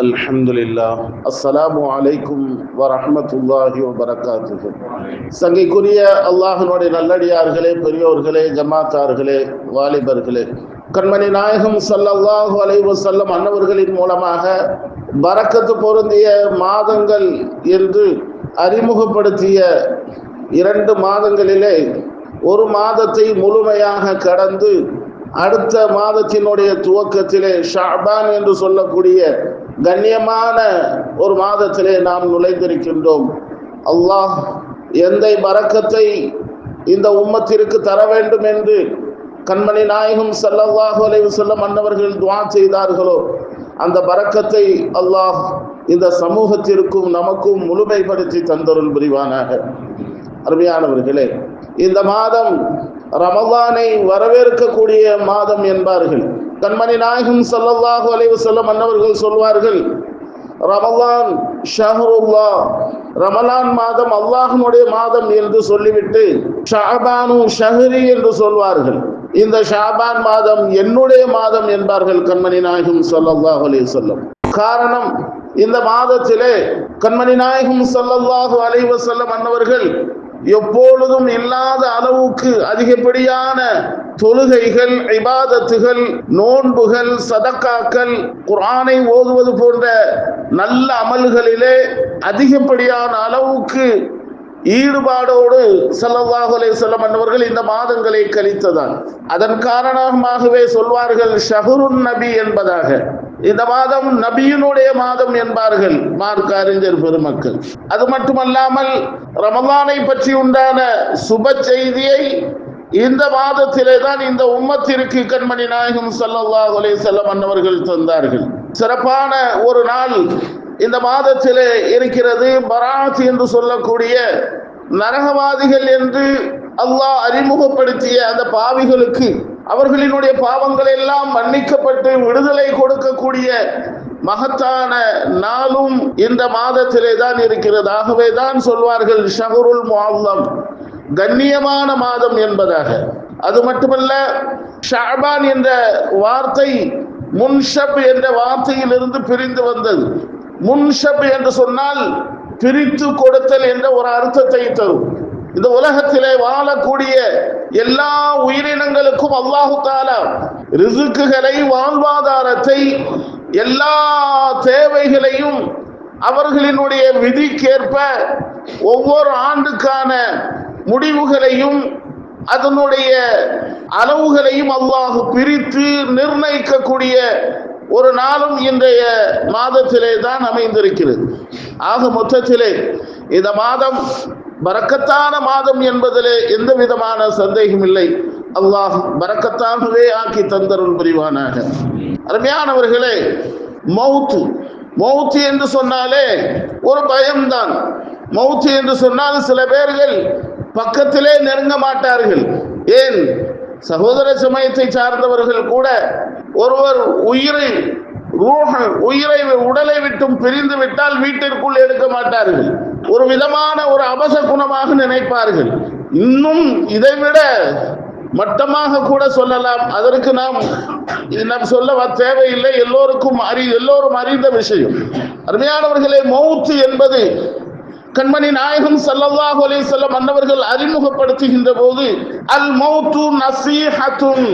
அல்ஹம்துலில்லா அஸ்ஸலாமு அலைக்கும் வரஹமத்துல்லாஹி வபரகாத்துஹு. சங்கைக்குரிய அல்லாஹனுடைய நல்லடியார்களே பெரியோர்களே ஜமாத்தார்களே வாலிபர்களே கண்மணி நாயகம் சல்லல்லாஹு அலைவு செல்லம் அன்னவர்களின் மூலமாக பறக்கத்து பொருந்திய மாதங்கள் என்று அறிமுகப்படுத்திய இரண்டு மாதங்களிலே ஒரு மாதத்தை முழுமையாக கடந்து அடுத்த மாதத்தினுடைய துவக்கத்திலே ஷாபான் என்று சொல்லக்கூடிய கண்ணியமான ஒரு மாதத்திலே நாம் நுழைந்திருக்கின்றோம். அல்லாஹ் எந்த பறக்கத்தை இந்த உம்மத்திற்கு தர வேண்டும் என்று கண்மணி நாயகம் ஸல்லல்லாஹு அலைவு செல்ல மன்னவர்கள் துவா செய்தார்களோ அந்த பறக்கத்தை அல்லாஹ் இந்த சமூகத்திற்கும் நமக்கும் முழுமைப்படுத்தி தந்தருள் புரிவானாக. அருமையானவர்களே இந்த மாதம் ரமதானை வரவேற்கக்கூடிய மாதம் என்பார்கள். கண்மணி நாயகம் ஸல்லல்லாஹு அலைவு செல்ல அன்னவர்கள் சொல்வார்கள் ரமலான் ஷஹருல்லா ரமலான் மாதம் அல்லாஹ்னுடைய மாதம் என்று சொல்லிவிட்டு ஷாபானு ஷஹரி என்று சொல்வார்கள். இந்த ஷாபான் மாதம் என்னுடைய மாதம் என்பார்கள் கண்மணி நாயகம் ஸல்லல்லாஹு அலைஹி வஸல்லம். காரணம் இந்த மாதத்திலே கண்மணி நாயகம் ஸல்லல்லாஹு அலைவு வஸல்லம் அன்னவர்கள் எப்பொழுதும் இல்லாத அளவுக்கு அதிகப்படியான தொழுகைகள் இபாதத்துகள் நோன்புகள் சதக்காக்கள் குரானை ஓதுவது போன்ற நல்ல அமல்களிலே அதிகப்படியான அளவுக்கு ஈடுபாடோடு ஸல்லல்லாஹு செல்லம் என்பவர்கள் இந்த மாதங்களை கழித்ததால். அதன் காரணமாகவே சொல்வார்கள் ஷஹருன் நபி என்பதாக. இந்த மாதம் நபியினுடைய மாதம் என்பார்கள் மார்க் அறிஞர் பெருமக்கள். அது மட்டுமல்லாமல் ரமலானை பற்றி உண்டான சுப செய்தியை இந்த மாதத்திலே தான் இந்த உம்மத்திற்கு கண்மணி நாயகம் ஸல்லல்லாஹு அலைஹி வஸல்லம் அன்னவர்கள் தந்தார்கள். சிறப்பான ஒரு நாள் இந்த மாதத்திலே இருக்கிறது பராத் என்று சொல்லக்கூடிய நரகவாதிகள் என்று அல்லாஹ் அறிமுகப்படுத்திய அந்த பாவிகளுக்கு அவர்களினுடைய பாவங்கள் எல்லாம் மன்னிக்கப்பட்டு விடுதலை கொடுக்கக்கூடிய மகத்தான நாளும் இந்த மாதத்திலே தான் இருக்கிறது. ஆகவே தான் சொல்வார்கள் ஷஹருல் முஅல்லம் கண்ணியமான மாதம் என்பதாக. அது மட்டுமல்ல ஷாபான் என்ற வார்த்தை முன்ஷப் என்ற வார்த்தையிலிருந்து பிரிந்து வந்தது. முன்ஷப் என்று சொன்னால் பிரித்து கொடுத்தல் என்ற ஒரு அர்த்தத்தை தரும். இந்த உலகத்திலே வாழக்கூடிய எல்லா உயிரினங்களுக்கும் அல்லாஹு தாலா ரிசுக்குகளை வாழ்வாதாரத்தை எல்லா தேவைகளையும் அவர்களினுடைய விதிக்கேற்ப ஒவ்வொரு ஆண்டுக்கான முடிவுகளையும் அதனுடைய அளவுகளையும் அல்லாஹ் பிரித்து நிர்ணயிக்கக்கூடிய ஒரு நாளும் இன்றைய மாதத்திலே தான் அமைந்திருக்கிறது. ஆக மொத்தத்திலே இந்த மாதம் பறக்கத்தான மாதம் என்பதிலே எந்த விதமான சந்தேகம் இல்லை. அல்லாஹ் பறக்கத்தாகவே ஆக்கி தந்தருள் புரிவானாக. அருமையானவர்களே மௌத்து. மௌத்து என்று சொன்னாலே ஒரு பயம்தான். மௌத்து என்று சொன்னால் சில பேர்கள் பக்கத்திலே நெருங்க மாட்டார்கள். ஏன்? சகோதர சமயத்தை சார்ந்தவர்கள் கூட ஒருவர் உயிரை உயிரை உடலை விட்டும் பிரிந்து விட்டால் வீட்டிற்குள் எடுக்க மாட்டார்கள். ஒரு விதமான ஒரு அபச குணமாக நினைப்பார்கள். இன்னும் இதைவிட மட்டமாக கூட சொல்லலாம். அதற்கு நாம் நாம் சொல்ல தேவையில்லை. எல்லோருக்கும் அறி எல்லோரும் அறிந்த விஷயம். அருமையானவர்களே மௌத்து என்பது கண்மணி நாயகம் ஸல்லல்லாஹு அலைஹி செல்லம் அன்னவர்கள் அறிமுகப்படுத்துகின்ற போது அல் மௌத்து நசீஹத்துன்.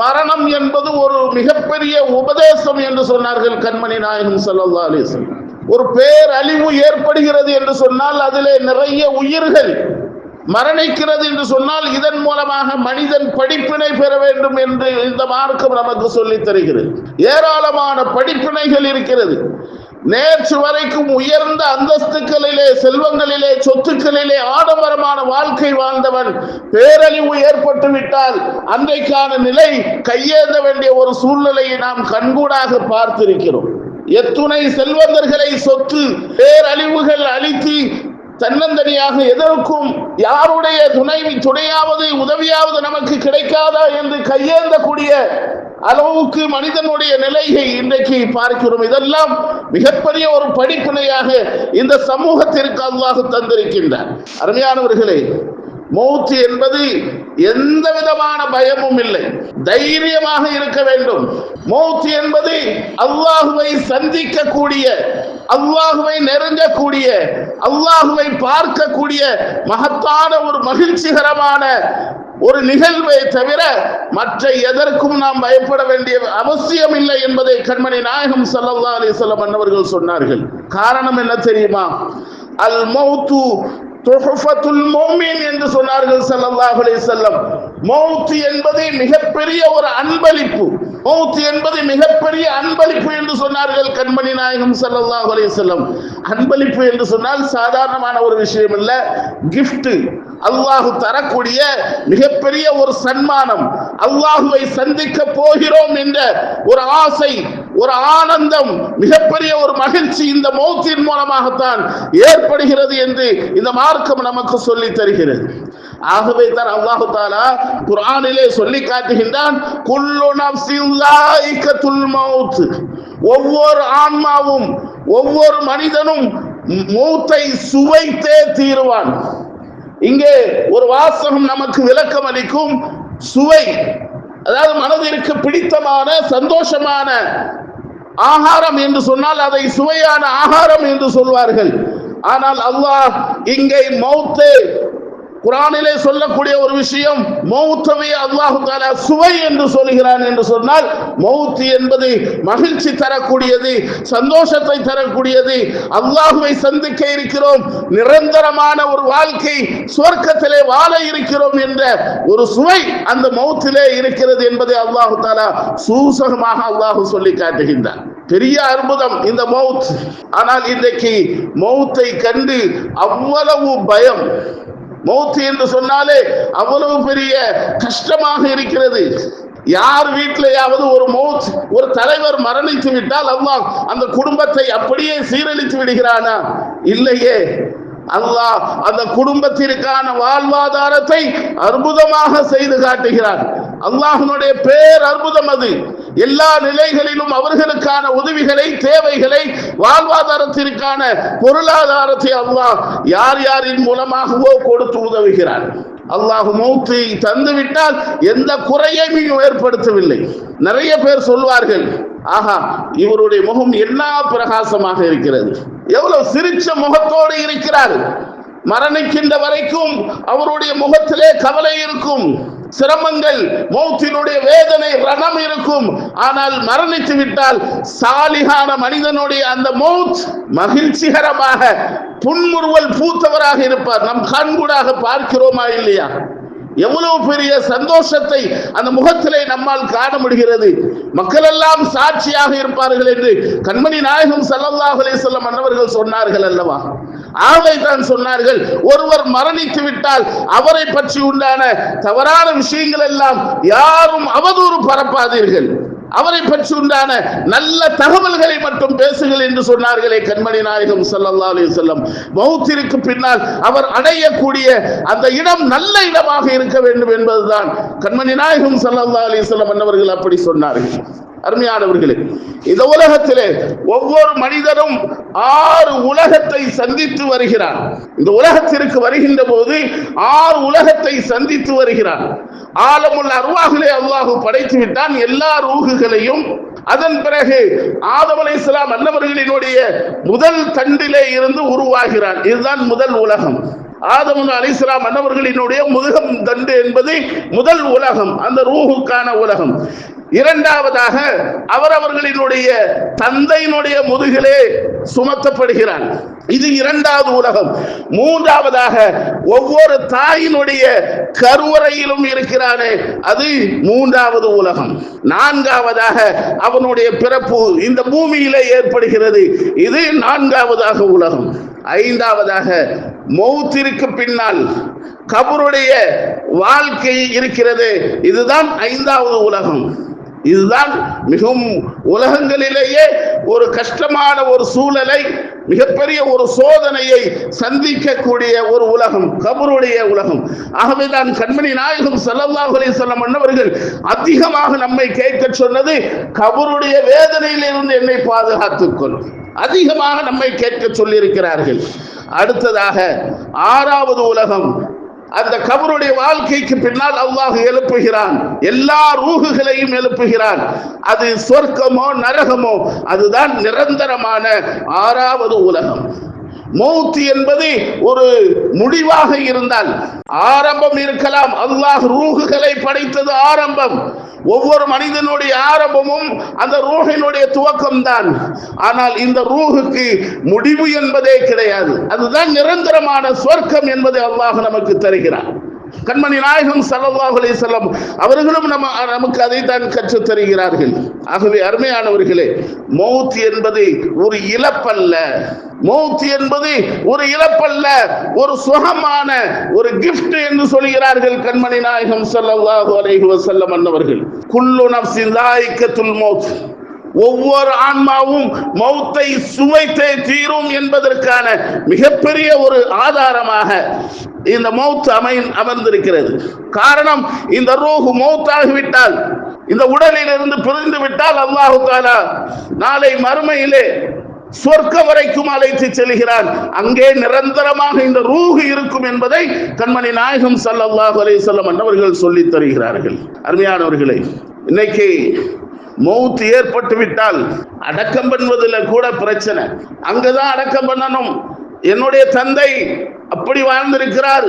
மரணம் என்பது ஒரு மிகப்பெரிய உபதேசம் என்று சொன்னார்கள் கண்மணி நாயகம் ஸல்லல்லாஹு அலைஹி ஒரு பேரழிவு ஏற்படுகிறது என்று சொன்னால் அதிலே நிறைய உயிர்கள் மரணிக்கிறது என்று சொன்னால் இதன் மூலமாக மனிதன் படிப்பினை பெற வேண்டும் என்று இந்த மார்க்கம் நமக்கு சொல்லித் தருகிறது. ஏராளமான படிப்பினைகள் இருக்கிறது. நேற்று வரைக்கும் உயர்ந்த அந்தஸ்துக்களிலே செல்வங்களிலே சொத்துக்களிலே ஆடம்பரமான வாழ்க்கை வாழ்ந்தவன் பேரழிவு ஏற்பட்டு விட்டால் அன்றைக்கான நிலை கையேந்த வேண்டிய ஒரு சூழ்நிலையை நாம் கண்கூடாக பார்த்திருக்கிறோம். எத்துணை செல்வந்தர்களை சொத்து பேரழிவுகள் அழித்து தன்னந்தனியாக எதற்கும் யாருடைய துணை துணையாவது உதவியாவது நமக்கு கிடைக்காதா என்று கையேந்தக்கூடிய அளவுக்கு மனிதனுடைய நிலையை இன்றைக்கு பார்க்கிறோம். இதெல்லாம் மிகப்பெரிய ஒரு படிப்பினையாக இந்த சமூகத்திற்கு அல்லாஹ் தந்திருக்கின்றார். அருமையானவர்களே மௌத்து என்பது எந்த விதமான பயமும் இல்லை. தைரியமாக இருக்க வேண்டும். மௌத் என்பது அல்லாஹுவை சந்திக்கக்கூடிய அல்லாஹுவை நெருங்கக்கூடிய அல்லாஹுவை பார்க்கக்கூடிய மகத்தான ஒரு மகிழ்ச்சிகரமான ஒரு நிகழ்வை தவிர மற்ற எதற்கும் நாம் பயப்பட வேண்டிய அவசியம் இல்லை என்பதை கண்மணி நாயகம் சல்லா அலைஹி வஸல்லம் அன்னவர்கள் சொன்னார்கள். காரணம் என்ன தெரியுமா? அல் மௌத்து என்று சொன்னார்கள் ஸல்லல்லாஹு அலைஹி வஸல்லம். மௌத் என்பது மிகப்பெரிய ஒரு அன்பளிப்பு. மௌத் என்பது மிகப்பெரிய அன்பளிப்பு என்று சொன்னார்கள் கண்மணி நாயகம் ஸல்லல்லாஹு அலைஹி வஸல்லம். அன்பளிப்பு என்று சொன்னால் சாதாரணமான ஒரு விஷயம் இல்ல. gift அல்லாஹு தரக்கூடிய மிகப்பெரிய ஒரு சன்மானம். அல்லாஹுவை சந்திக்க போகிறோம் என்ற ஒரு ஆசை ஒரு ஆனந்தம் மிகப்பெரிய ஒரு மகிழ்ச்சி இந்த மௌத்தின் மூலமாகத்தான் ஏற்படுகிறது என்று இந்த மார்க்கம் நமக்கு சொல்லி தருகிறது. ஆகவே தான் அல்லாஹு தாலா குரானிலே சொல்லி காட்டுகின்றான் குல்லு நஃப்ஸின் லாயிகத்துல் ஒவ்வொரு ஆன்மாவும் ஒவ்வொரு மனிதனும் மூத்தை சுவைத்தே தீருவான். இங்கே ஒரு வாசகம் நமக்கு விளக்கம் அளிக்கும் சுவை அதாவது மனதிற்கு பிடித்தமான சந்தோஷமான ஆகாரம் என்று சொன்னால் அதை சுவையான ஆகாரம் என்று சொல்வார்கள். ஆனால் அல்லாஹ் இங்கே மௌத்து குரானிலே சொல்லக்கூடிய ஒரு விஷயம் மௌத்தவை அல்லாஹு தாலா சுவை என்று சொல்கிறான் என்று சொன்னால் மௌத்து என்பது மகிழ்ச்சி தரக்கூடியது சந்தோஷத்தை தரக்கூடியது அல்லாஹுவை சந்திக்க இருக்கிறோம் நிரந்தரமான ஒரு வாழ்க்கை சுவர்க்கத்திலே வாழ இருக்கிறோம் என்ற ஒரு சுவை அந்த மௌத்திலே இருக்கிறது என்பதை அல்லாஹு தாலா சூசகமாக அல்லாஹு சொல்லி காட்டுகின்றார் பெரிய அற்புதம் இந்த மௌத் ஆனால் இன்றைக்கு மௌத்தை கண்டு அவ்வளவு பயம். மௌத் என்று சொன்னாலே அவ்வளவு பெரிய கஷ்டமாக இருக்கிறது. யார் வீட்டிலேயாவது ஒரு மௌத் ஒரு தலைவர் மரணித்து விட்டால் அல்லாஹ் அந்த குடும்பத்தை அப்படியே சீரழித்து விடுகிறானா? இல்லையே. அல்லாஹ் அந்த குடும்பத்திற்கான வாழ்வாதாரத்தை அற்புதமாக செய்து காட்டுகிறார். அல்லாஹனுடைய பேர் அற்புதம் அது. எல்லா நிலைகளிலும் அவர்களுக்கான உதவிகளை தேவைகளை வாழ்வாதாரத்திற்கான பொருளாதாரத்தை அல்லாஹ் யார் யாரின் மூலமாகவோ கொடுத்து உதவுகிறார். அல்லாஹ் மௌத்தை தந்துவிட்டால் எந்த குறையையும் ஏற்படுத்தவில்லை. நிறைய பேர் சொல்வார்கள் ஆஹா இவருடைய முகம் என்ன பிரகாசமாக இருக்கிறது? எவ்வளவு சிரிச்ச முகத்தோடு இருக்கிறார். மரணிக்கின்ற வரைக்கும் அவருடைய முகத்திலே கவலை இருக்கும். சிரமங்கள் மௌத்தினுடைய வேதனை ரணம் இருக்கும். ஆனால் மரணித்து விட்டால் சாலிகான மனிதனுடைய அந்த மௌத் மகிழ்ச்சிகரமாக புன்முறுவல் பூத்தவராக இருப்பார். நம் கண்கூடாக பார்க்கிறோமா இல்லையா? எவ்வளவு பெரிய சந்தோஷத்தை அந்த முகத்திலே நம்மால் காண முடிகிறது. மக்கள் எல்லாம் சாட்சியாக இருப்பார்கள் என்று கண்மணி நாயகம் ஸல்லல்லாஹு அலைஹி வஸல்லம் அன்னவர்கள் சொன்னார்கள் அல்லவா? ஆகவே தான் சொன்னார்கள் ஒருவர் மரணித்து விட்டால் அவரை பற்றி உண்டான தவறான விஷயங்கள் எல்லாம் யாரும் அவதூறு பரப்பாதீர்கள். அவரை பற்றி உண்டான நல்ல தகவல்களை மட்டும் பேசுங்கள் என்று சொன்னார்களே கண்மணி நாயகம் சல்லா அலி செல்லம் மௌத்திற்கு பின்னால் அவர் அடையக்கூடிய அந்த இடம் நல்ல இடமாக இருக்க வேண்டும் என்பதுதான். கண்மணி நாயகம் சல்லா அலி செல்லம் அன்னவர்கள் அப்படி சொன்னார்கள். அருமையானவர்களே இந்த உலகத்திலே ஒவ்வொரு மனிதரும் ஆறு உலகத்தை சந்தித்து வருகிறார். இந்த உலகத்திற்கு வருகின்ற போது ஆறு உலகத்தை சந்தித்து வருகிறார். ஆழமுள்ள அருவாகலே அல்லாஹு படைத்து விட்டான் எல்லா ரூகுகளையும். அதன் பிறகு ஆதம் இஸ்லாம் அன்னவர்களினுடைய முதல் தண்டிலே இருந்து உருவாகிறான் இதுதான் முதல் உலகம். ஆதம் அலிஸ்லாம் அன்னவர்களினுடைய முதுகம் தண்டு என்பது முதல் உலகம் அந்த ரூஹுக்கான உலகம். இரண்டாவதாக அவரவர்களினுடைய தந்தையினுடைய முதுகிலே சுமத்தப்படுகிறான். இது இரண்டாவது உலகம். மூன்றாவதாக ஒவ்வொரு தாயினுடைய கருவறையிலும் இருக்கிறானே அது மூன்றாவது உலகம். நான்காவதாக அவனுடைய பிறப்பு இந்த பூமியிலே ஏற்படுகிறது. இது நான்காவதாக உலகம். ஐந்தாவதாக மௌத்திற்கு பின்னால் கபருடைய வாழ்க்கை இருக்கிறது. இதுதான் ஐந்தாவது உலகம். இதுதான் மிகவும் உலகங்களிலேயே ஒரு கஷ்டமான ஒரு சூழலை மிகப்பெரிய ஒரு சோதனையை சந்திக்கக்கூடிய ஒரு உலகம் கபருடைய உலகம். ஆகவே தான் கண்மணி நாயகம் ஸல்லல்லாஹு செல்லம் மன்னவர்கள் அதிகமாக நம்மை கேட்க சொன்னது கபருடைய வேதனையிலிருந்து என்னை பாதுகாத்துக்கொள் அதிகமாக நம்மை கேட்க சொல்லியிருக்கிறார்கள். அடுத்ததாக ஆறாவது உலகம் அந்த கபருடைய வாழ்க்கைக்கு பின்னால் அல்லாஹ் எழுப்புகிறான். எல்லா ரூகுகளையும் எழுப்புகிறான். அது சொர்க்கமோ நரகமோ அதுதான் நிரந்தரமான ஆறாவது உலகம். மௌத் என்பது ஒரு முடிவாக இருந்தால் ஆரம்பம் இருக்கலாம். அல்லாஹ் ரூகுகளை படைத்தது ஆரம்பம். ஒவ்வொரு மனிதனுடைய ஆரம்பமும் அந்த ரூஹினுடைய துவக்கம் தான் ஆனால் இந்த ரூஹுக்கு முடிவு என்பதே கிடையாது. அதுதான் நிரந்தரமான சொர்க்கம் என்பதை அல்லாஹ் நமக்கு தருகிறார் கண்மணி நாயகம் சல்லல்லாஹு அலைஹி அவர்களும் நம்ம நமக்கு அதை தான் கற்றுத் தருகிறார்கள். ஆகவே அருமையானவர்களே மௌத் என்பது ஒரு இழப்பல்ல. மௌத் என்பது ஒரு இழப்பல்ல. ஒரு சுகமான ஒரு கிஃப்ட் என்று சொல்கிறார்கள் கண்மணி நாயகம் ஸல்லல்லாஹு அலைஹி வஸல்லம் அன்னவர்கள். குல்லு நப்சின் லாயிக்கத்துல் மௌத். ஒவ்வொரு ஆன்மாவும் மௌத்தை சுவைத்தே தீரும் என்பதற்கான மிகப்பெரிய ஒரு ஆதாரமாக இந்த மௌத் அமை அமர்ந்திருக்கிறது. காரணம் இந்த ரூஹு மௌத்தாகிவிட்டால் இந்த உடலில் இருந்து பிரிந்து விட்டால் அல்லாஹு தாலா நாளை மறுமையிலே சொர்க்க வரைக்கும் அழைத்து செல்கிறான். அங்கே நிரந்தரமாக இந்த ரூஹு இருக்கும் என்பதை கண்மணி நாயகம் சல்லாஹ் அலைஹி வஸல்லம் அன்னவர்கள் சொல்லித் தருகிறார்கள். அருமையானவர்களே இன்னைக்கு மௌத்து ஏற்பட்டு விட்டால் அடக்கம் பண்ணுவதில் கூட பிரச்சனை. அங்கதான் அடக்கம் பண்ணணும். என்னுடைய தந்தை அப்படி வாழ்ந்திருக்கிறார்.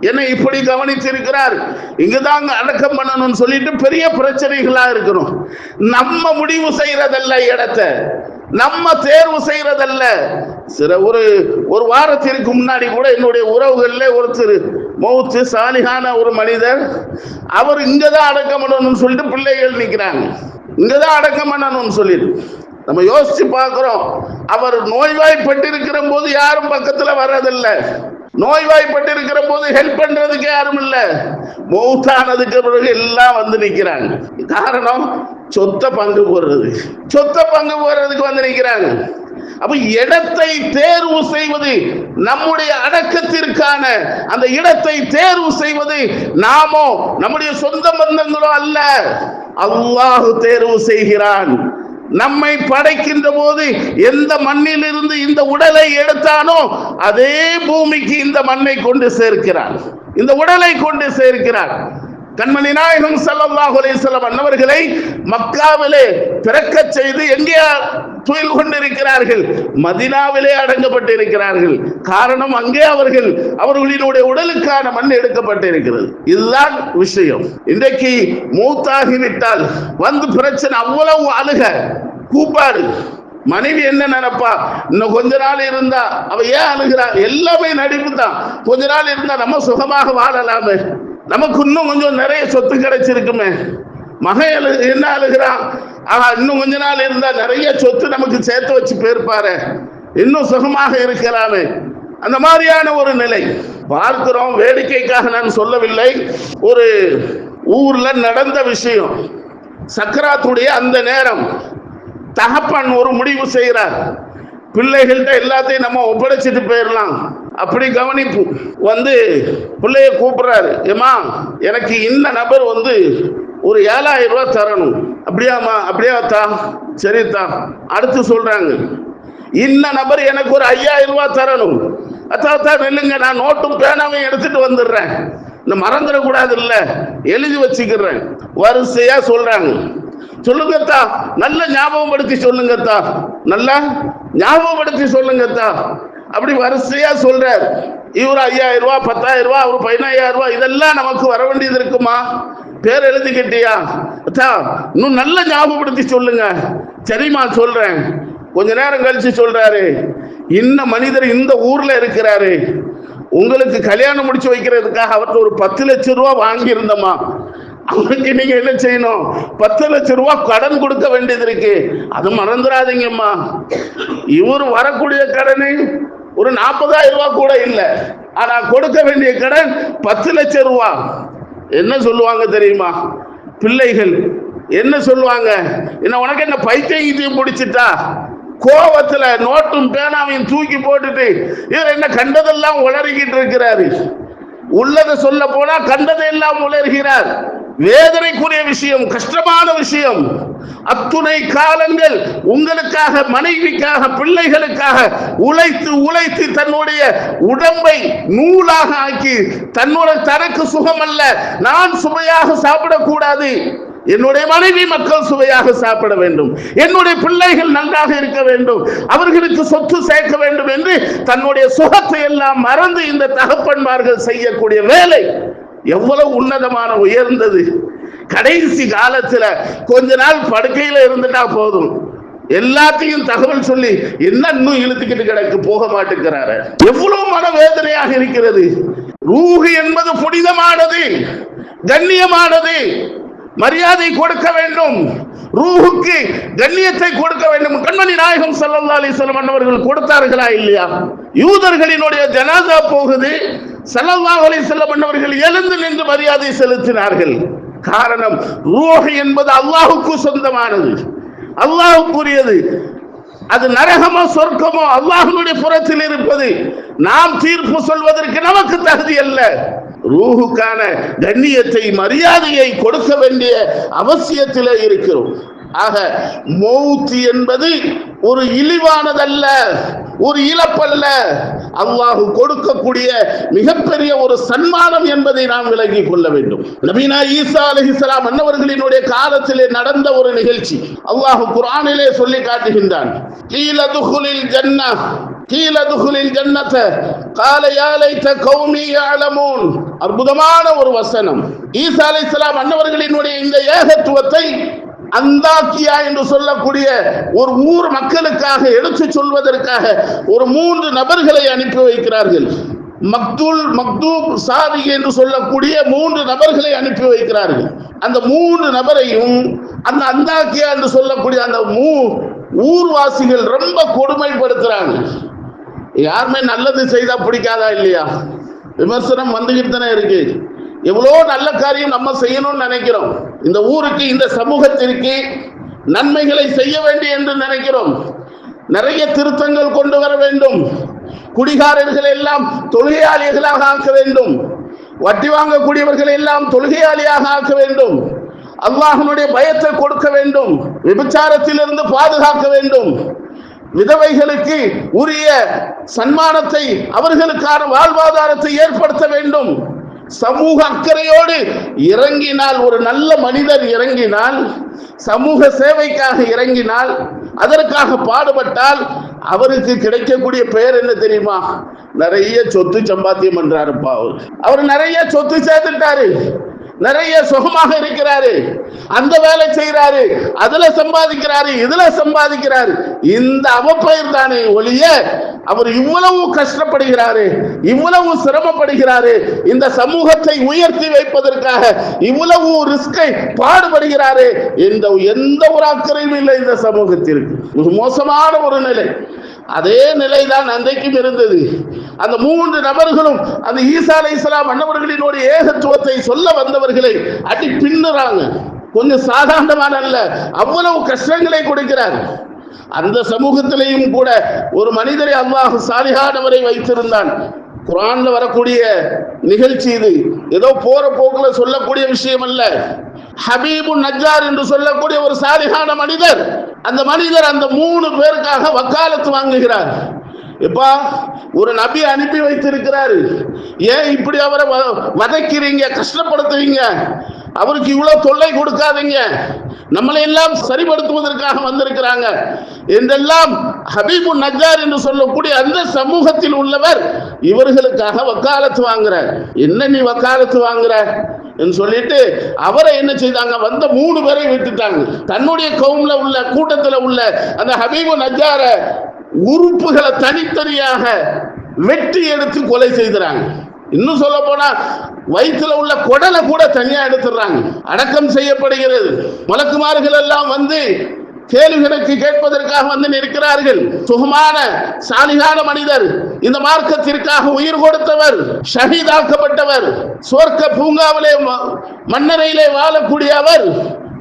என்னை இப்படி கவனித்திருக்கிறார். இங்குதான் அடக்கம் பண்ணணும்னு சொல்லிட்டு பெரிய பிரச்சனைகளா இருக்கிறோம் நம்ம முடிவு செய்யறதல்ல இடத்த. நம்ம தேர்வு செய்யறதல்ல. சில ஒரு ஒரு வாரத்திற்கு முன்னாடி கூட என்னுடைய உறவுகள்ல ஒருத்தர் மௌத்து சாலிகான ஒரு மனிதர் அவர் இங்கதான் அடக்கம் பண்ணணும்னு சொல்லிட்டு பிள்ளைகள் நிற்கிறாங்க இங்கதான் அடக்கம் பண்ணணும்னு சொல்லிட்டு. நம்ம யோசிச்சு பார்க்கிறோம். அவர் நோய்வாய்ப்பட்டிருக்கிற போது யாரும் பக்கத்துல வர்றதில்லை. நோய்வாய்ப்பட்டிருக்கிற போது ஹெல்ப் பண்றதுக்கு யாரும் இல்லை. மௌத்தானதுக்கு பிறகு எல்லாம் வந்து நிற்கிறாங்க காரணம் சொத்தை பங்கு போடுறது. சொத்தை பங்கு போடுறதுக்கு வந்து நிக்கிறாங்க அப்ப இடத்தை தேர்வு செய்வது நம்முடைய அடக்கத்திற்கான அந்த இடத்தை தேர்வு செய்வது நாமோ நம்முடைய சொந்த பந்தங்களோ அல்ல. அல்லாஹு தேர்வு செய்கிறான். நம்மை படைக்கின்ற போது எந்த மண்ணிலிருந்து இந்த உடலை எடுத்தானோ அதே பூமிக்கு இந்த மண்ணை கொண்டு சேர்க்கிறான். இந்த உடலை கொண்டு சேர்க்கிறான். கண்மணி நாயகம் சல்லாஹ் அலிசல்லம் அன்னவர்களை மக்காவிலே பிறக்கச் செய்து எங்கே துயில் கொண்டிருக்கிறார்கள்? மதினாவிலே அடங்கப்பட்டிருக்கிறார்கள். காரணம் அங்கே அவர்கள் அவர்களினுடைய உடலுக்கான மண் எடுக்கப்பட்டிருக்கிறது. இதுதான் விஷயம். இன்றைக்கு மூத்தாகிவிட்டால் வந்து பிரச்சனை அவ்வளவு அழுக கூப்பாடு. மனைவி என்ன நினைப்பா? இன்னும் கொஞ்ச நாள் இருந்தா அவ ஏன் அழுகிறா? எல்லாமே நடிப்பு தான் கொஞ்ச நாள் இருந்தா நம்ம சுகமாக வாழலாமே. நமக்கு இன்னும் கொஞ்சம் நிறைய சொத்து கிடைச்சிருக்குமே. மகன் அழு என்ன அழுகிறான்? ஆஹா இன்னும் கொஞ்ச நாள் இருந்தா நிறைய சொத்து நமக்கு சேர்த்து வச்சு போயிருப்பாரு. இன்னும் சுகமாக இருக்கலாமே. அந்த மாதிரியான ஒரு நிலை. பார்க்கிறோம் வேடிக்கைக்காக நான் சொல்லவில்லை. ஒரு ஊர்ல நடந்த விஷயம். சக்கராத்துடைய அந்த நேரம். தகப்பன் ஒரு முடிவு செய்கிறார் பிள்ளைகள்கிட்ட எல்லாத்தையும் நம்ம ஒப்படைச்சிட்டு போயிடலாம் அப்படி கவனிப்பு வந்து பிள்ளைய கூப்பிடுறாரு. ஏமா எனக்கு இந்த நபர் வந்து ஒரு ஏழாயிரம் ரூபாய் தரணும். அப்படியாம்மா அப்படியா தா அடுத்து சொல்றாங்க. இந்த நபர் எனக்கு ஒரு ஐயாயிரம் ரூபாய் தரணும். அத்தாத்தா நெல்லுங்க நில்லுங்க. நான் நோட்டும் பேனாவையும் எடுத்துட்டு வந்துடுறேன். இந்த மறந்துடக்கூடாது இல்ல எழுதி வச்சுக்கிறேன். வரிசையா சொல்றாங்க. சொல்லுங்கத்தா நல்ல ஞாபகப்படுத்தி சொல்லுங்கத்தா நல்லா ஞாபகப்படுத்தி சொல்லுங்கத்தா அப்படி வரிசையா சொல்றார். இவர் ஐயாயிரம் ரூபாய் பத்தாயிரம் ரூபாய் அவர் பதினாயிரம் ரூபாய் இதெல்லாம் நமக்கு வர வேண்டியது இருக்குமா? பேர் எழுதிக்கிட்டியா அத்தா இன்னும் நல்ல ஞாபகப்படுத்தி சொல்லுங்க. சரிம்மா சொல்றேன். கொஞ்ச நேரம் கழிச்சு சொல்றாரு. இந்த மனிதர் இந்த ஊர்ல இருக்கிறாரு. உங்களுக்கு கல்யாணம் முடிச்சு வைக்கிறதுக்காக அவர்கிட்ட ஒரு பத்து லட்சம் ரூபா வாங்கியிருந்தம்மா. அவருக்கு நீங்க என்ன செய்யணும்? பத்து லட்சம் ரூபாய் கடன் கொடுக்க வேண்டியது இருக்கு. அது மறந்துடாதீங்கம்மா. இவர் வரக்கூடிய கடனை ஒரு நாற்பதாயிரம் ரூபாய் கூட இல்லை. ஆனா கொடுக்க வேண்டிய கடன் பத்து லட்சம் ரூபா. என்ன சொல்லுவாங்க தெரியுமா? பிள்ளைகள் என்ன சொல்லுவாங்க? என்ன உனக்கு என்ன பைத்தியம் கீத்தியம் பிடிச்சிட்டா? கோவத்துல நோட்டும் பேனாவையும் தூக்கி போட்டுட்டு இவர் என்ன கண்டதெல்லாம் உளறிக்கிட்டு இருக்கிறாரு? உள்ளதை சொல்ல போனா கண்டதை உளர்கிறார். வேதனைக்குரிய விஷயம் கஷ்டமான விஷயம். அத்துணை காலங்கள் உங்களுக்காக மனைவிக்காக பிள்ளைகளுக்காக உழைத்து உழைத்து தன்னுடைய உடம்பை நூலாக ஆக்கி தன்னுடைய தனக்கு சுகம் அல்ல நான் சுவையாக சாப்பிடக்கூடாது. என்னுடைய மனைவி மக்கள் சுவையாக சாப்பிட வேண்டும். என்னுடைய பிள்ளைகள் நன்றாக இருக்க வேண்டும். அவர்களுக்கு சொத்து சேர்க்க வேண்டும் என்று தன்னுடைய சுகத்தை எல்லாம் மறந்து இந்த தகப்பன்மார்கள் செய்யக்கூடிய வேலை எவ்வளவு உன்னதமான உயர்ந்தது. கடைசி காலத்துல கொஞ்ச நாள் படுக்கையில இருந்துட்டா போதும். எல்லாத்தையும் தகவல் சொல்லி என்ன இன்னும் இழுத்துக்கிட்டு கிடக்கு போக மாட்டேங்கிறாரு. எவ்வளவு மனவேதனையாக இருக்கிறது. ரூஹு என்பது புனிதமானது கண்ணியமானது. மரியாதை கொடுக்க வேண்டும். ரூஹுக்கு கண்ணியத்தை கொடுக்க வேண்டும். கண்மணி நாயகம் சல்லா அலைஹி வஸல்லம் கொடுத்தார்களா இல்லையா? யூதர்களினுடைய ஜனாதா போகுது. சல்லா அலைஹி வஸல்லம் அன்னவர்கள் எழுந்து நின்று மரியாதை செலுத்தினார்கள். காரணம் ரூஹ் என்பது அல்லாஹுக்கு சொந்தமானது. அல்லாஹுக்குரியது அது நரகமோ சொர்க்கமோ அல்லாஹனுடைய புறத்தில் இருப்பது. நாம் தீர்ப்பு சொல்வதற்கு நமக்கு தகுதி அல்ல. ரூஹுக்கான கண்ணியத்தை மரியாதையை கொடுக்க வேண்டிய அவசியத்திலே இருக்கிறோம். ஆக மௌத்தி என்பது ஒரு இழிவானதல்ல ஒரு இழப்பல்ல. அல்லாஹு கொடுக்கக்கூடிய மிகப்பெரிய ஒரு சன்மானம் என்பதை நாம் விலகிக் கொள்ள வேண்டும். நபீனா ஈசா அலைஹிஸ்ஸலாம் அன்னவர்களினுடைய காலத்திலே நடந்த ஒரு நிகழ்ச்சி. அல்லாஹு குரானிலே சொல்லி காட்டுகின்றான். கீழ துகுலில் ஜன்னத்தை. காலை துகுலில் கௌமி யஅலமூன். அற்புதமான ஒரு வசனம். ஈசா இஸ்லாம் அன்னவர்களினுடைய இந்த ஏகத்துவத்தை அந்தாக்கியா என்று சொல்லக்கூடிய ஒரு ஊர் மக்களுக்காக எடுத்து சொல்வதற்காக ஒரு மூன்று நபர்களை அனுப்பி வைக்கிறார்கள். மக்துல் மக்தூப் சாதி என்று சொல்லக்கூடிய மூன்று நபர்களை அனுப்பி வைக்கிறார்கள். அந்த மூன்று நபரையும் அந்த அந்தாக்கியா என்று சொல்லக்கூடிய அந்த மூ ஊர்வாசிகள் ரொம்ப கொடுமைப்படுத்துறாங்க. யாருமே நல்லது செய்தா பிடிக்காதா இல்லையா? விமர்சனம் வந்துகிட்டு தானே இருக்கு. எவ்வளோ நல்ல காரியம் நம்ம செய்யணும்னு நினைக்கிறோம். இந்த ஊருக்கு இந்த சமூகத்திற்கு நன்மைகளை செய்ய வேண்டும் என்று நினைக்கிறோம். நிறைய திருத்தங்கள் கொண்டு வர வேண்டும். குடிகாரர்கள் எல்லாம் தொழுகையாளிகளாக ஆக்க வேண்டும். வட்டி வாங்கக்கூடியவர்கள் எல்லாம் தொழுகையாளியாக ஆக்க வேண்டும். அல்லாஹனுடைய பயத்தை கொடுக்க வேண்டும். விபச்சாரத்திலிருந்து பாதுகாக்க வேண்டும். விதவைகளுக்கு உரிய சன்மானத்தை அவர்களுக்கான வாழ்வாதாரத்தை ஏற்படுத்த வேண்டும். சமூக அக்கறையோடு இறங்கினால் ஒரு நல்ல மனிதர் இறங்கினால் சமூக சேவைக்காக இறங்கினால் அதற்காக பாடுபட்டால் அவருக்கு கிடைக்கக்கூடிய பெயர் என்ன தெரியுமா? நிறைய சொத்து சம்பாத்தியம் பண்றாருப்பா அவர். அவர் நிறைய சொத்து சேர்த்துட்டாரு. நிறைய சுகமாக இருக்கிறாரு. அந்த வேலை செய்யறாரு அதுல சம்பாதிக்கிறாரு. இதுல சம்பாதிக்கிறாரு. இந்த அவப்பெயர் தானே ஒழிய அவர் இவ்வளவு கஷ்டப்படுகிறாரு. இவ்வளவு சிரமப்படுகிறாரு. இந்த சமூகத்தை உயர்த்தி வைப்பதற்காக இவ்வளவு ரிஸ்கை பாடுபடுகிறாரு இந்த எந்த ஒரு அக்கறையும் இல்லை இந்த சமூகத்திற்கு. மிக மோசமான ஒரு நிலை. அதே நிலைதான் அன்றைக்கும் இருந்தது. அந்த மூன்று நபர்களும் அந்த ஈசா அலை இஸ்லாம் அன்னவர்களினுடைய ஏகத்துவத்தை சொல்ல வந்தவர்களை அடி பின்னுறாங்க. கொஞ்சம் சாதாரணமான அல்ல அவ்வளவு கஷ்டங்களை கொடுக்கிறார் அந்த சமூகத்திலையும் கூட ஒரு மனிதரை அல்லாஹ் சாலிகானவரை வைத்திருந்தான். குரான்ல வரக்கூடிய நிகழ்ச்சி இது. ஏதோ போற போக்குல சொல்லக்கூடிய விஷயம் அல்ல. ஹபீபு நஜார் என்று சொல்லக்கூடிய ஒரு சாலிகான மனிதர் அந்த மனிதர் அந்த மூணு பேருக்காக வக்காலத்து வாங்குகிறார். எப்பா ஒரு நபி அனுப்பி வைத்திருக்கிறாரு. ஏன் இப்படி அவரை வ- வதைக்கிறீங்க கஷ்டப்படுத்துவீங்க? அவருக்கு இவ்வளவு தொல்லை கொடுக்காதீங்க. நம்மளை எல்லாம் சரிப்படுத்துவதற்காக வந்திருக்கிறாங்க. என்றெல்லாம் ஹபீபு நஜார் என்று சொல்லக்கூடிய அந்த சமூகத்தில் உள்ளவர் இவர்களுக்காக வக்காலத்து வாங்குற என்ன நீ வக்காலத்து வாங்குற? சொல்லிட்டு அவரை என்ன செய்தாங்க? வந்த மூணு பேரை விட்டுட்டாங்க தன்னுடைய கவும்ல உள்ள கூட்டத்துல உள்ள அந்த ஹபீபு நஜார உறுப்புகளை தனித்தனியாக வெட்டி எடுத்து கொலை செய்கிறாங்க இன்னும் சொல்ல போனா வயிற்றுல உள்ள குடலை கூட தனியா எடுத்துடுறாங்க. அடக்கம் செய்யப்படுகிறது. மலக்குமார்கள் எல்லாம் வந்து கேள்விகளுக்கு கேட்பதற்காக வந்து நிற்கிறார்கள். சுகமான சாலிகான மனிதர். இந்த மார்க்கத்திற்காக உயிர் கொடுத்தவர் ஷஹீதாக்கப்பட்டவர் சொர்க்க பூங்காவிலே ம- மன்னரையிலே வாழக்கூடிய அவர்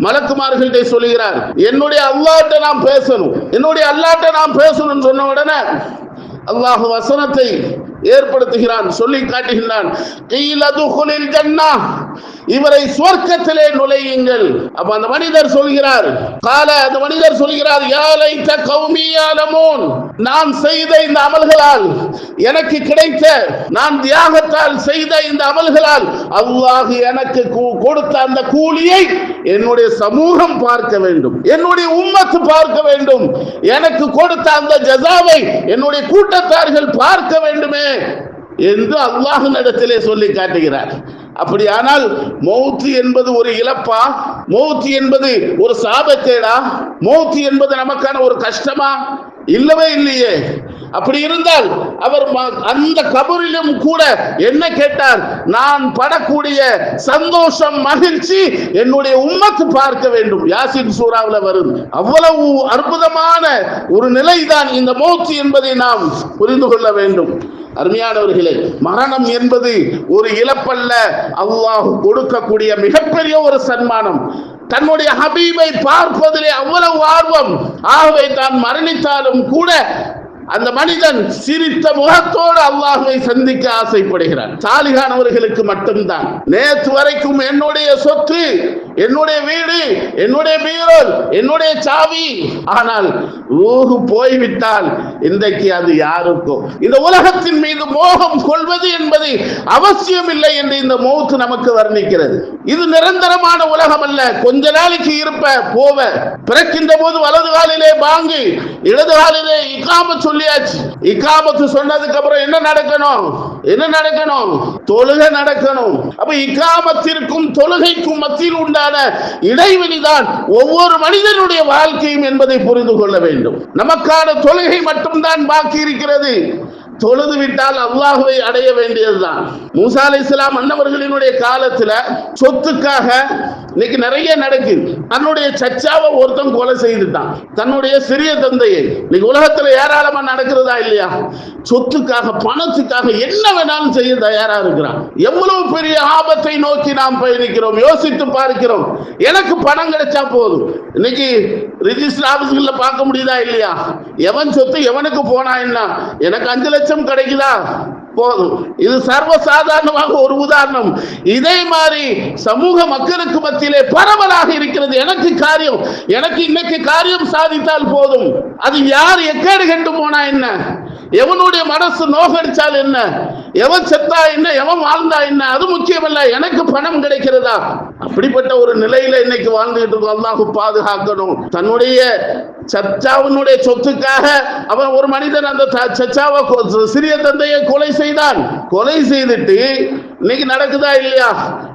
மலக்குமார்கள்ட்ட சொல்லுகிறார் என்னுடைய அல்லாட்ட நாம் பேசணும் என்னுடைய அல்லாட்ட நாம் பேசணும்னு சொன்ன உடனே அல்லாஹ் வசனத்தை ஏற்படுத்துகிறான் சொல்லி காட்டுகின்றான் இவரை சுவர்க்கத்திலே நுழையுங்கள். அப்ப அந்த மனிதர் சொல்கிறார் கால அந்த மனிதர் சொல்கிறார் யாலைத்த கௌமியாலமோன் நான் செய்த இந்த அமல்களால் எனக்கு கிடைத்த நான் தியாகத்தால் செய்த இந்த அமல்களால் அல்லாஹ் எனக்கு கொடுத்த அந்த கூலியை என்னுடைய சமூகம் பார்க்க வேண்டும். என்னுடைய உம்மத்து பார்க்க வேண்டும். எனக்கு கொடுத்த அந்த ஜசாவை என்னுடைய கூட்டத்தார்கள் பார்க்க வேண்டுமே என்று அல்லாஹ்விடத்திலே சொல்லி காட்டுகிறார். அப்படியானால் மௌத்து என்பது ஒரு இழப்பா? மௌத்து என்பது ஒரு சாபத்தேடா? மௌத்து என்பது நமக்கான ஒரு கஷ்டமா? இல்லவே இல்லையே. அப்படி இருந்தால் அவர் ம- அந்த கபரிலும் கூட என்ன கேட்டார்? நான் படக்கூடிய சந்தோஷம் மகிழ்ச்சி என்னுடைய உம்மத்து பார்க்க வேண்டும். யாசின் சூறாவில் வரும். அவ்வளவு அற்புதமான ஒரு நிலைதான் இந்த மௌத்து என்பதை நாம் புரிந்து கொள்ள வேண்டும். அருமையானவர்களே மரணம் என்பது ஒரு இழப்பல்ல. அல்லாஹ் கொடுக்கக்கூடிய மிகப்பெரிய ஒரு சன்மானம். தன்னுடைய ஹபீபை பார்ப்பதிலே அவ்வளவு ஆர்வம். ஆகவே தான் மரணித்தாலும் கூட அந்த மனிதன் சிரித்த முகத்தோடு அல்லாஹுவை சந்திக்க ஆசைப்படுகிறான். சாலிகானவர்களுக்கு மட்டும்தான். நேற்று வரைக்கும் என்னுடைய சொத்து என்னுடைய வீடு என்னுடைய பீரோல் என்னுடைய சாவி. ஆனால் ஊகு போய்விட்டால் இன்றைக்கு அது யாருக்கும்? இந்த உலகத்தின் மீது மோகம் கொள்வது என்பது அவசியம் இல்லை என்று இந்த மௌத்து நமக்கு வர்ணிக்கிறது. இது நிரந்தரமான உலகம் அல்ல கொஞ்ச நாளைக்கு இருப்ப போவ. பிறக்கின்ற போது வலது காலிலே பாங்கு இடது காலிலே இக்காம சொல்லியாச்சு. இக்காமத்து சொன்னதுக்கு அப்புறம் என்ன நடக்கணும்? என்ன நடக்கணும்? தொழுகை நடக்கணும். அப்ப இக்காமத்திற்கும் தொழுகைக்கும் மத்தியில் உண்டான இடைவெளிதான் ஒவ்வொரு மனிதனுடைய வாழ்க்கையும் என்பதை புரிந்து கொள்ள வேண்டும். நமக்கான தொழுகை மட்டும்தான் பாக்கி இருக்கிறது. தொழுது விட்டால் அல்லாஹுவை அடைய வேண்டியதுதான். மூசா அலி இஸ்லாம் அன்னவர்களினுடைய காலத்துல சொத்துக்காக இன்னைக்கு நிறைய நடக்குது தன்னுடைய சச்சாவை ஒருத்தன் கொலை செய்துட்டான். தன்னுடைய சிறிய தந்தையை. இன்னைக்கு உலகத்துல ஏராளமா நடக்கிறதா இல்லையா? சொத்துக்காக பணத்துக்காக என்ன வேணாலும் செய்ய தயாரா இருக்கிறான். எவ்வளவு பெரிய ஆபத்தை நோக்கி நாம் பயணிக்கிறோம் யோசித்து பார்க்கிறோம். எனக்கு பணம் கிடைச்சா போதும். இன்னைக்கு ரிஜிஸ்டர் ஆபீஸ்களில் பார்க்க முடியுதா இல்லையா? எவன் சொத்து எவனுக்கு போனா என்ன? எனக்கு அஞ்சு லட்சம் கிடைக்குதா? போதும் இது சர்வ சாதாரணமாக ஒரு உதாரணம். இதே மாதிரி சமூக மக்களுக்கு மத்தியிலே பரவலாக இருக்கிறது. எனக்கு காரியம். எனக்கு இன்னைக்கு காரியம் சாதித்தால் போதும். அது யார் எக்கேடு கண்டு போனா என்ன? எவனுடைய மனசு நோகடிச்சால் என்ன? எவன் செத்தா என்ன? எவன் வாழ்ந்தா என்ன? அது முக்கியமல்ல எனக்கு பணம் கிடைக்கிறதா? அப்படிப்பட்ட ஒரு நிலையில இன்னைக்கு வாழ்ந்துகிட்டு இருக்கோம். அல்லாஹு பாதுகாக்கணும். தன்னுடைய சச்சாவினுடைய சொத்துக்காக அவன் ஒரு மனிதன் அந்த சச்சாவை சிறிய தந்தையை கொலை செய்தான். கொலை செய்துட்டு இன்னைக்கு நடக்குதா இல்லையா?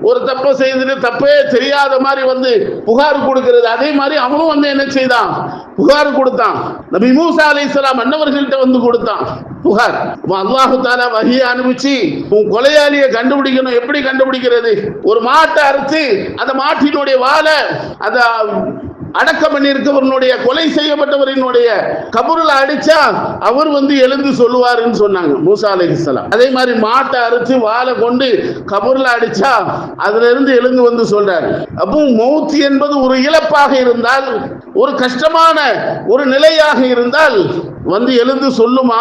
ஒரு தப்பை செய்துட்டு தப்பே தெரியாத மாதிரி வந்து புகார் கொடுக்கிறது. அதே மாதிரி அவனும் வந்து என்ன செய்தான்? புகார் கொடுத்தான். நபி மூசா அலைஹிஸ்ஸலாம் அன்னவர்கள்ட்ட வந்து கொடுத்தான். புகார். அல்லாஹு தாலா வகியை அனுப்பிச்சு உன் கொலையாளியை கண்டுபிடிக்கணும். எப்படி கண்டுபிடிக்கிறது? ஒரு மாட்டை அறுத்து அந்த மாட்டினுடைய வாழை அந்த அடக்கம் பண்ணியிருக்கவனுடைய கொலை செய்யப்பட்டவரினுடைய கபூரில் அடிச்சா அவர் வந்து எழுந்து சொல்லுவாருன்னு சொன்னாங்க மூசா அலைஹிஸ்ஸலாம் அதே மாதிரி மாட்டை அறுத்து வாழை கொண்டு கபூரில் அடிச்சா அதுல இருந்து எழுந்து வந்து சொல்றாரு. அப்போ மௌத்து என்பது ஒரு இழப்பாக இருந்தால் ஒரு கஷ்டமான ஒரு நிலையாக இருந்தால் வந்து எழுந்து சொல்லுமா?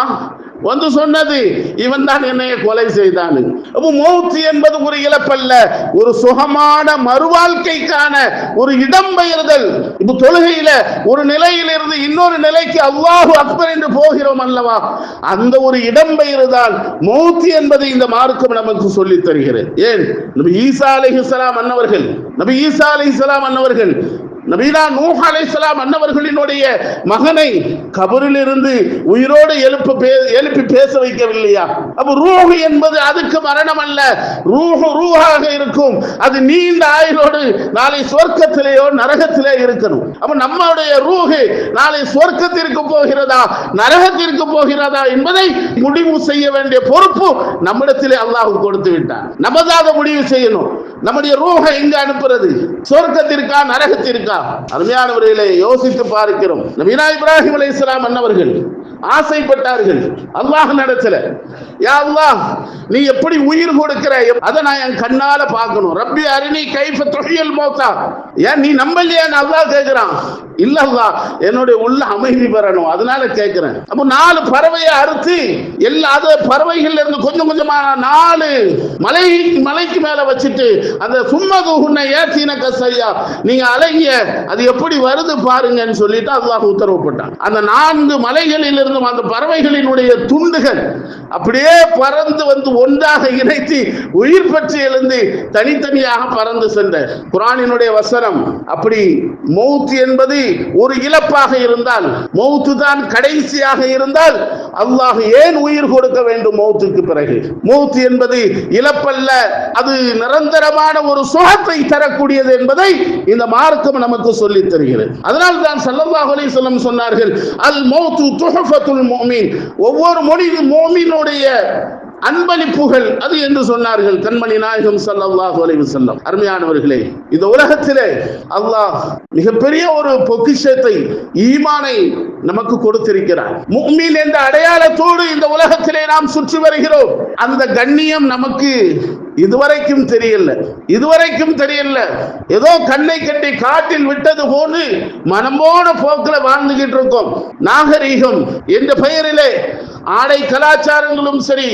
வந்து சொன்னது இவன் தான் என்னைய கொலை செய்தான். அப்போ மௌத்து என்பது ஒரு இழப்பல்ல ஒரு சுகமான மறுவாழ்க்கைக்கான ஒரு இடம்பெயர்தல் இப்ப தொழுகையில ஒரு நிலையிலிருந்து இன்னொரு நிலைக்கு அல்லாஹு அக்பர் என்று போகிறோம் அல்லவா? அந்த ஒரு இடம்பெயர்தான் மௌத்து என்பதை இந்த மார்க்கம் நமக்கு சொல்லி தருகிறது ஏன்? நபி ஈசா அலிஹலாம் அன்னவர்கள் நபி ஈசா அலிஹலாம் அன்னவர்கள் நபீனா நூஹ் அலைஹிஸ்ஸலாம் அன்னவர்களினுடைய மகனை கபரிலிருந்து உயிரோடு எழுப்ப எழுப்பி பேச வைக்கவில்லையா? அப்ப ரூஹ் என்பது அதுக்கு மரணம் அல்ல ரூஹ் ரூஹாக இருக்கும். அது நீண்ட ஆயுளோடு நாளை சொர்க்கத்திலேயோ நரகத்திலே இருக்கணும். அப்ப நம்மளுடைய ரூஹு நாளை சொர்க்கத்திற்கு போகிறதா? நரகத்திற்கு போகிறதா? என்பதை முடிவு செய்ய வேண்டிய பொறுப்பு நம்மிடத்திலே அல்லாஹ் கொடுத்து விட்டான். நமதாக முடிவு செய்யணும். நம்முடைய ரூஹை எங்க அனுப்புறது? சொர்க்கத்திற்கா நரகத்திற்கா? அருமையானவர்களை யோசித்து பார்க்கிறோம். நபீனா இப்ராஹிம் அலைஹிஸ்ஸலாம் அன்னவர்கள் ஆசைப்பட்டார்கள். அல்லாஹ் நடத்தல. யா அல்லாஹ் நீ எப்படி உயிர் கொடுக்கிற? அதை நான் என் கண்ணால பார்க்கணும். ரப்பி அருணி கைஃப தொழில் மோத்தா. ஏன் நீ நம்பலையா? அல்லாஹ் கேட்கிறான் இல்ல அல்லாஹ் என்னுடைய உள்ள அமைதி பெறணும். அதனால கேட்கிறேன் அப்போ நாலு பறவையை அறுத்து எல்லா அது பறவைகள்ல இருந்து கொஞ்சம் கொஞ்சமா நாலு மலை மலைக்கு மேல வச்சுட்டு அந்த சும்மது உன்னை ஏற்றின கசையா நீங்க அழகிய அது எப்படி வருது பாருங்கன்னு சொல்லிட்டு அல்லாஹ் உத்தரவு போட்டான். அந்த நான்கு மலைகளில் இருந்தும் அந்த பறவைகளினுடைய துண்டுகள் அப்படியே பறந்து வந்து ஒன்றாக இணைத்து உயிர் பற்றி எழுந்து தனித்தனியாக பறந்து சென்ற குரானினுடைய வசனம். அப்படி மௌத் என்பது ஒரு இழப்பாக இருந்தால் மௌத்து தான் கடைசியாக இருந்தால் அல்லாஹ் ஏன் உயிர் கொடுக்க வேண்டும் மௌத்துக்கு பிறகு? மௌத் என்பது இழப்பல்ல அது நிரந்தரமான ஒரு சுகத்தை தரக்கூடியது என்பதை இந்த மார்க்கம் நமக்கு சொல்லித் தருகிறது. அதனால் தான் சல்லல்லாஹு அலைஹி சொன்னார்கள் அல் மௌத்து துஹஃபத்துல் மோமீன் ஒவ்வொரு மொழி மோமீனுடைய அன்பளிப்புகள் அது என்று சொன்னார்கள் கண்மணி நாயகம் சல்லாஹ் அலைஹி செல்லம் அருமையானவர்களே இந்த உலகத்திலே அல்லாஹ் மிகப்பெரிய ஒரு பொக்கிஷத்தை ஈமானை நமக்கு கொடுத்திருக்கிறார். முஃமின் என்ற அடையாளத்தோடு இந்த உலகத்திலே நாம் சுற்றி வருகிறோம். அந்த கண்ணியம் நமக்கு இதுவரைக்கும் தெரியல. இதுவரைக்கும் தெரியல. ஏதோ கண்ணை கட்டி காட்டில் விட்டது போன்று மனமோட போக்கில் வாழ்ந்துகிட்டு இருக்கோம். நாகரீகம் என்ற பெயரிலே ஆடை கலாச்சாரங்களும் சரி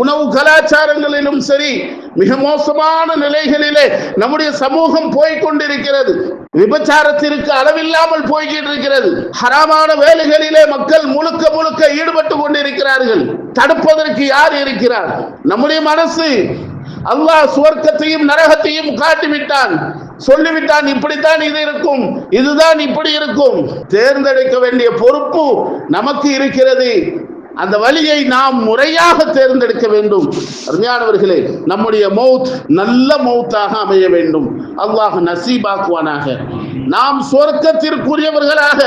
உணவு கலாச்சாரங்களிலும் சரி மிக மோசமான நிலைகளிலே நம்முடைய சமூகம் போய்கொண்டிருக்கிறது. விபச்சாரத்திற்கு அளவில்லாமல் போய்கிட்டு இருக்கிறது ஹராமான வேலைகளிலே மக்கள் முழுக்க முழுக்க ஈடுபட்டு கொண்டிருக்கிறார்கள். தடுப்பதற்கு யார் இருக்கிறார்? நம்முடைய மனசு அல்லாஹ் சுவர்க்கத்தையும் நரகத்தையும் காட்டிவிட்டான். சொல்லிவிட்டான் இப்படித்தான் இது இருக்கும் இதுதான் இப்படி இருக்கும். தேர்ந்தெடுக்க வேண்டிய பொறுப்பு நமக்கு இருக்கிறது. அந்த வழியை நாம் முறையாக தேர்ந்தெடுக்க வேண்டும். அருமையானவர்களே நம்முடைய மௌத் நல்ல மௌத்தாக அமைய வேண்டும். அல்லாஹ் நசீபாக்குவானாக. நாம் சொர்க்கத்திற்குரியவர்களாக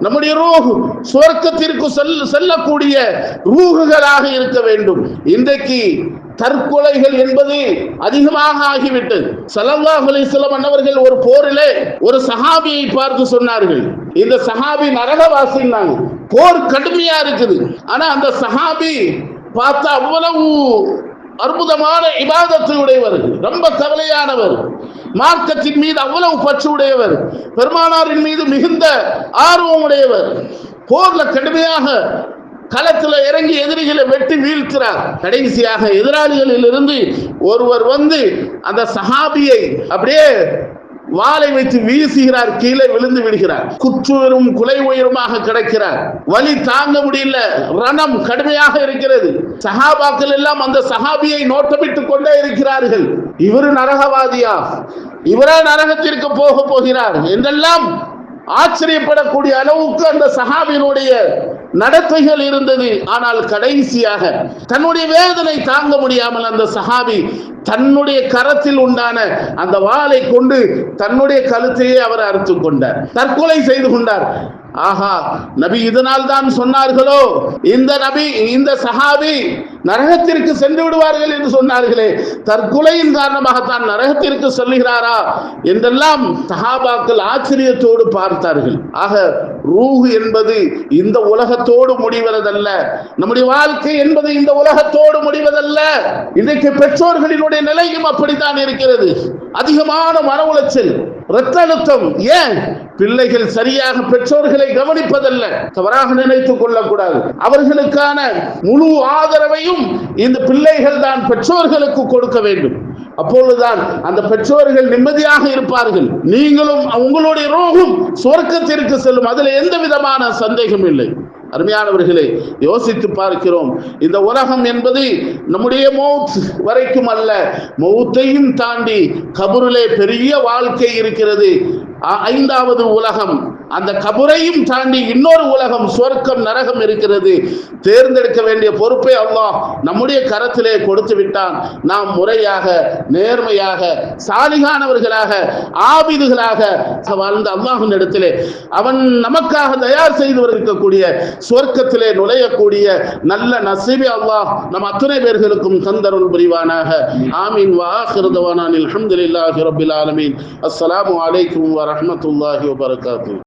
நம்முடைய ரூஹ் சொர்க்கத்திற்கு செல் செல்லக்கூடிய ரூகுகளாக இருக்க வேண்டும். இன்றைக்கு தற்கொலைகள் என்பது அதிகமாக ஆகிவிட்டது. சலல்லாஹ் அலைஹி வஸல்லம் அன்னவர்கள் ஒரு போரிலே ஒரு சஹாபியை பார்த்து சொன்னார்கள். இந்த சஹாபி நரகவாசின்னாங்க போர் கடுமையா இருக்குது. ஆனா அந்த சஹாபி பார்த்தா அவ்வளவு அற்புதமான இபாதத்தை உடையவர். ரொம்ப கவலையானவர். மார்க்கத்தின் மீது அவ்வளவு பற்று உடையவர். பெருமானாரின் மீது மிகுந்த ஆர்வம் உடையவர். போர்ல கடுமையாக களத்துல இறங்கி எதிரிகளை வெட்டி வீழ்த்தினார். கடைசியாக எதிராளிகளில் இருந்து ஒருவர் வந்து அந்த சஹாபியை அப்படியே வாளை வைத்து வீசுகிறார் கீழே விழுந்து விடுகிறார். குற்றுயரும் குலை உயருமாக கிடக்கிறார். வலி தாங்க முடியல. ரணம் கடுமையாக இருக்கிறது. சஹாபாக்கள் எல்லாம் அந்த சஹாபியை நோட்டமிட்டுக் கொண்டே இருக்கிறார்கள். இவரு நரகவாதியா? இவரா நரகத்திற்கு போக போகிறார் என்றெல்லாம் ஆச்சரியப்படக்கூடிய அளவுக்கு அந்த சஹாபியினுடைய நடத்தைகள் இருந்தது. ஆனால் கடைசியாக தன்னுடைய வேதனை தாங்க முடியாமல் அந்த சஹாபி தன்னுடைய கரத்தில் உண்டான அந்த வாளை கொண்டு தன்னுடைய கழுத்தையே அவர் அறுத்து கொண்டார். தற்கொலை செய்து கொண்டார். ஆஹா நபி இதனால் தான் சொன்னார்களோ? இந்த நபி இந்த சஹாபி நரகத்திற்கு சென்று விடுவார்கள் என்று சொன்னார்களே. தற்கொலையின் காரணமாகத்தான் நரகத்திற்கு செல்லுகிறாரா என்றெல்லாம் சஹாபாக்கள் ஆச்சரியத்தோடு பார்த்தார்கள். ஆக ரூஹ் என்பது இந்த உலகத்தோடு முடிவதல்ல. நம்முடைய வாழ்க்கை என்பது இந்த உலகத்தோடு முடிவதல்ல. இன்றைக்கு பெற்றோர்களினுடைய நிலையும் அப்படித்தான் இருக்கிறது. அதிகமான மன உளைச்சல். இரத்த அழுத்தம் ஏன்? பிள்ளைகள் சரியாக பெற்றோர்களை கவனிப்பதல்ல. தவறாக நினைத்துக் கொள்ளக்கூடாது. அவர்களுக்கான முழு ஆதரவையும் இந்த பிள்ளைகள் தான் பெற்றோர்களுக்கு கொடுக்க வேண்டும். அப்பொழுதுதான் அந்த பெற்றோர்கள் நிம்மதியாக இருப்பார்கள். நீங்களும் உங்களுடைய ரோகம் சொர்க்கத்திற்கு செல்லும். அதில் எந்த விதமான சந்தேகம் இல்லை. அருமையானவர்களே யோசித்து பார்க்கிறோம். இந்த உலகம் என்பது நம்முடைய மௌத் வரைக்கும் அல்ல மௌத்தையும் தாண்டி கபூரிலே பெரிய வாழ்க்கை இருக்கிறது. அ- ஐந்தாவது உலகம் அந்த கபுரையும் தாண்டி இன்னொரு உலகம் சொர்க்கம் நரகம் இருக்கிறது. தேர்ந்தெடுக்க வேண்டிய பொறுப்பை அல்லாஹ் நம்முடைய கரத்திலே கொடுத்து விட்டான். நாம் முறையாக நேர்மையாக சாலிகானவர்களாக ஆபிதுகளாக வாழ்ந்த அல்லாஹின் இடத்திலே அவன் நமக்காக தயார் செய்து இருக்கக்கூடிய சொர்க்கத்திலே நுழையக்கூடிய நல்ல நசீபி அல்லாஹ் நம் அத்தனை பேர்களுக்கும் தந்தருள் புரிவானாக. ஆமீன். வாஹிருதவானான் அஹமதுல்லாஹி ரபில் ஆலமீன். அஸ்லாம் வலைக்கம் வரமத்துல்லாஹி வபரகாத்துஹு